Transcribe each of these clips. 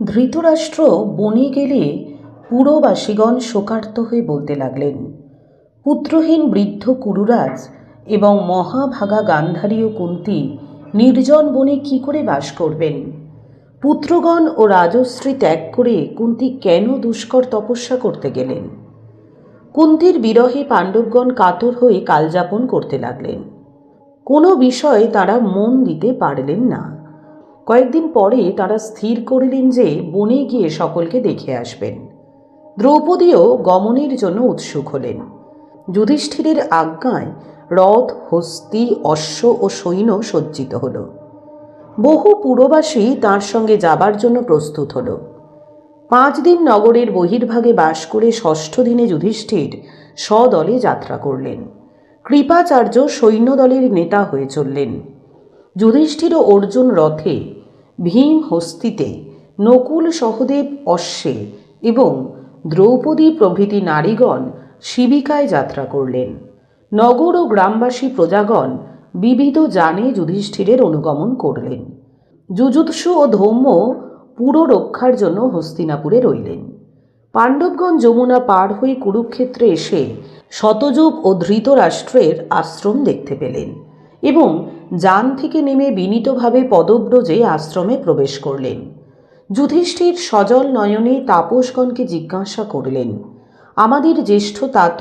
ধৃতরাষ্ট্র বনে গেলে পুরবাসীগণ শোকার্ত হয়ে বলতে লাগলেন, পুত্রহীন বৃদ্ধ কুরুরাজ এবং মহাভাগা গান্ধারীয় কুন্তি নির্জন বনে কি করে বাস করবেন? পুত্রগণ ও রাজশ্রী ত্যাগ করে কুন্তি কেন দুষ্কর তপস্যা করতে গেলেন? কুন্তির বিরহে পাণ্ডবগণ কাতর হয়ে কালযাপন করতে লাগলেন। কোনো বিষয়ে তারা মন দিতে পারলেন না। কয়েকদিন পরে তারা স্থির করিলেন যে বনে গিয়ে সকলকে দেখে আসবেন। দ্রৌপদীও গমনের জন্য উৎসুক হলেন। যুধিষ্ঠিরের আজ্ঞায় রথ, হস্তি, অশ্ব ও সৈন্য সজ্জিত হল। বহু পুরবাসী তার সঙ্গে যাবার জন্য প্রস্তুত হল। পাঁচ দিন নগরের বহির্ভাগে বাস করে ষষ্ঠ দিনে যুধিষ্ঠির স্বদলে যাত্রা করলেন। কৃপাচার্য সৈন্যদলের নেতা হয়ে চললেন। যুধিষ্ঠির ও অর্জুন রথে ভীম হস্তিতে নকুল সহদেব অশ্বে এবং দ্রৌপদী প্রভৃতি নারীগণ শিবিকায় যাত্রা করলেন। নগর ও গ্রামবাসী প্রজাগণ বিবিধ জানে যুধিষ্ঠিরের অনুগমন করলেন। যুযুৎসু ও ধৌম্য পুরো রক্ষার জন্য হস্তিনাপুরে রইলেন। পাণ্ডবগণ যমুনা পার হয়ে কুরুক্ষেত্রে এসে শতযুগ ও ধৃতরাষ্ট্রের আশ্রম দেখতে পেলেন। এবং যান থেকে নেমে বিনীতভাবে পদব্রজে আশ্রমে প্রবেশ করলেন। যুধিষ্ঠির সজল নয়নে তাপসগণকে জিজ্ঞাসা করলেন, আমাদের জ্যেষ্ঠ তাত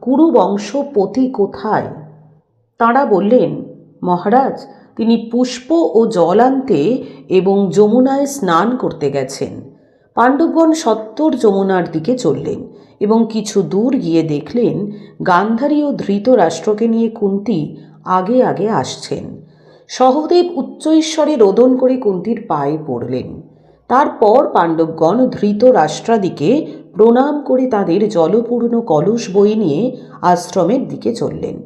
কুরু বংশ পতি কোথায়? তাঁরা বললেন, মহারাজ, তিনি পুষ্প ও জল আনতে এবং যমুনায় স্নান করতে গেছেন। পাণ্ডবগণ সত্তর যমুনার দিকে চললেন এবং কিছু দূর গিয়ে দেখলেন গান্ধারী ও ধৃত রাষ্ট্রকে নিয়ে কুন্তি আগে আগে আসছেন। সহদেব উচ্চৈশ্বরে রোদন করে কুন্তির পায়ে পড়লেন। তারপর পাণ্ডবগণ ধৃত রাষ্ট্রাদিকে প্রণাম করে তাদের জলপূর্ণ কলস বই নিয়ে আশ্রমের দিকে চললেন।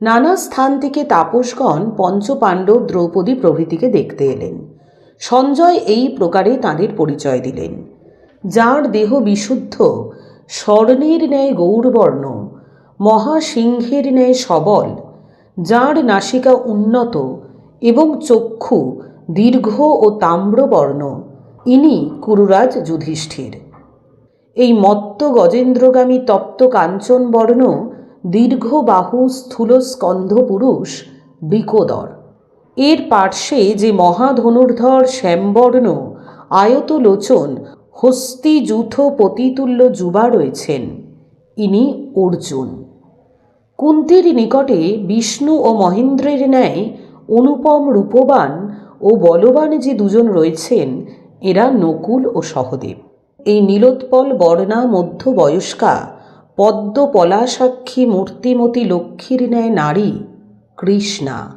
নানা স্থান থেকে তাপসগণ পঞ্চপাণ্ডব দ্রৌপদী প্রভৃতিকে দেখতে এলেন। সঞ্জয় এই প্রকারে তাদের পরিচয় দিলেন। যার দেহ বিশুদ্ধ, স্বর্ণের ন্যায় গৌরবর্ণ, মহাসিংহের ন্যায় সবল যার নাসিকা উন্নত এবং চক্ষু দীর্ঘ ও তাম্রবর্ণ ইনি কুরুরাজ যুধিষ্ঠির। এই মত্ত গজেন্দ্রগামী তপ্ত কাঞ্চন বর্ণ দীর্ঘ বাহু স্থূল স্কন্ধ পুরুষ বৃকোদর। এর পার্শ্বে যে মহাধনুর্ধর শ্যামবর্ণ আয়ত লোচন হস্তি পতিতুল্য যুবা রয়েছেন, ইনি অর্জুন। কুন্তির নিকটে বিষ্ণু ও মহেন্দ্রের ন্যায় অনুপম রূপবান ও বলবান যে দুজন রয়েছেন, এরা নকুল ও সহদেব। এই নীলোৎপল, বর্ণা, মধ্যবয়স্কা পদ্ম পলাসাক্ষী মূর্তিমতী লক্ষ্মীর ন্যায় নারী, কৃষ্ণা।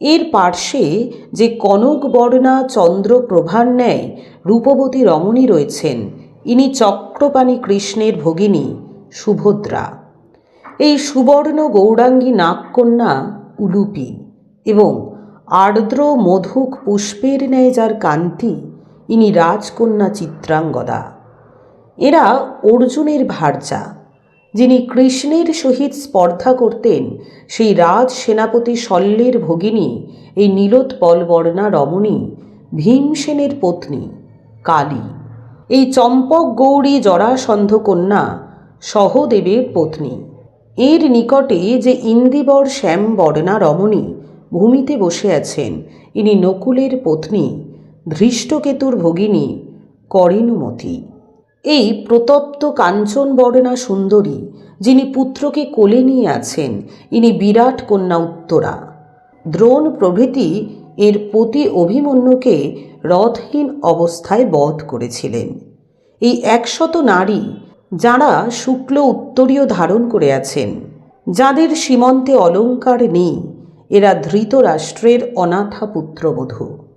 এর পার্শ্বে যে কনক, বর্ণা চন্দ্রপ্রভার ন্যায় রূপবতী রমণী রয়েছেন, ইনি চক্রপাণী কৃষ্ণের ভগিনী, সুভদ্রা। এই সুবর্ণ গৌরাঙ্গী নাগকন্যা উলুপি এবং আর্দ্র মধুক পুষ্পের ন্যায় যার কান্তি, ইনি রাজকন্যা চিত্রাঙ্গদা। এরা অর্জুনের ভার্যা, যিনি কৃষ্ণের সহিত স্পর্ধা করতেন সেই রাজ সেনাপতি শল্যের ভগিনী, এই নীলোৎপল বর্ণা রমণী, ভীমসেনের পত্নী, কালী। এই চম্পক গৌরী জরাসন্ধ কন্যা সহদেবের পত্নী। এর নিকটে যে ইন্দিবর শ্যাম বর্ণা রমণী ভূমিতে বসে আছেন, ইনি নকুলের পত্নী, ধৃষ্টকেতুর ভগিনী করেনুমতি এই প্রতপ্ত কাঞ্চন বর্ণা সুন্দরী, যিনি পুত্রকে কোলে নিয়ে আছেন, ইনি বিরাট কন্যা উত্তরা। দ্রোণ প্রভৃতি এর পতি অভিমন্যুকে রথহীন অবস্থায় বধ করেছিলেন। এই একশত নারী যারা শুক্ল উত্তরীয় ধারণ করে আছেন, যাদের সীমন্তে অলঙ্কার নেই, এরা ধৃত রাষ্ট্রের অনাথা পুত্রবধূ